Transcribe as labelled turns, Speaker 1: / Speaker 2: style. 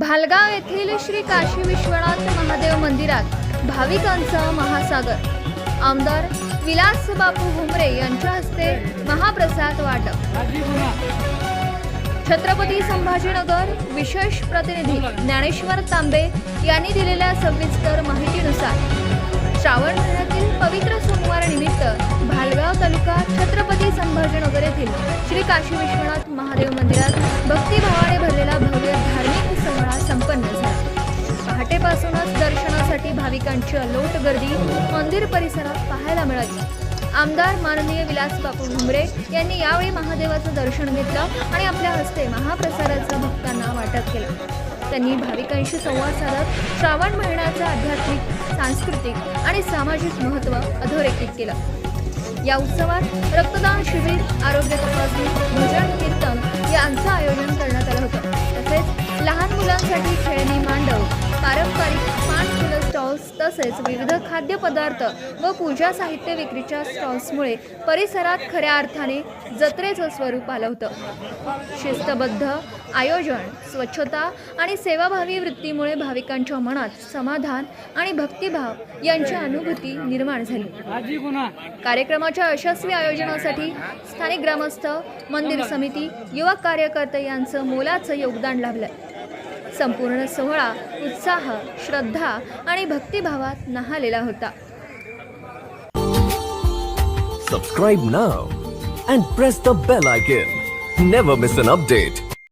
Speaker 1: भालगाव येथील श्री काशी विश्वनाथ महादेव मंदिरात भाविकांचा महासागर. आमदार विलास बापू भुमरे यांच्या हस्ते महाप्रसाद वाटप. छत्रपती संभाजीनगर विशेष प्रतिनिधी ज्ञानेश्वर तांबे यांनी दिलेल्या सविस्तर माहितीनुसार श्रावण महिन्यातील पवित्र सोमवार निमित्त भालगाव तालुका छत्रपती संभाजीनगर येथील श्री काशी विश्वनाथ महादेव मंदिरात भक्तिभाव दर्शनासाठी भाविकांची अलोट गर्दी मंदिर परिसरात पाहायला मिळाली. आमदार माननीय विलास बापू घुमरे यांनी यावेळी महादेवाचं दर्शन घेतलं आणि आपल्या हस्ते महाप्रसादाचं भक्तांना वाटप केलं. त्यांनी भाविकांशी संवाद साधत श्रावण महिन्याचं आध्यात्मिक सांस्कृतिक आणि सामाजिक महत्त्व अधोरेखित केलं. या उत्सवात रक्तदान शिबिर आरोग्य तपासणी स्टॉल्स तसेच विविध खाद्यपदार्थ व पूजा साहित्य विक्रीच्या स्टॉल्समुळे परिसरात खऱ्या अर्थाने जत्रेचं स्वरूप आलं होतं. शिस्तबद्ध आयोजन स्वच्छता आणि सेवाभावी वृत्तीमुळे भाविकांच्या मनात समाधान आणि भक्तिभाव यांची अनुभूती निर्माण झाली. कार्यक्रमाच्या यशस्वी आयोजनासाठी स्थानिक ग्रामस्थ मंदिर समिती युवक कार्यकर्ते यांचं मोलाचं योगदान लाभलं. संपूर्ण सोहळा उत्साह श्रद्धा आणि भक्तिभावात नहालेला होता
Speaker 2: subscribe now and press the bell icon never miss an update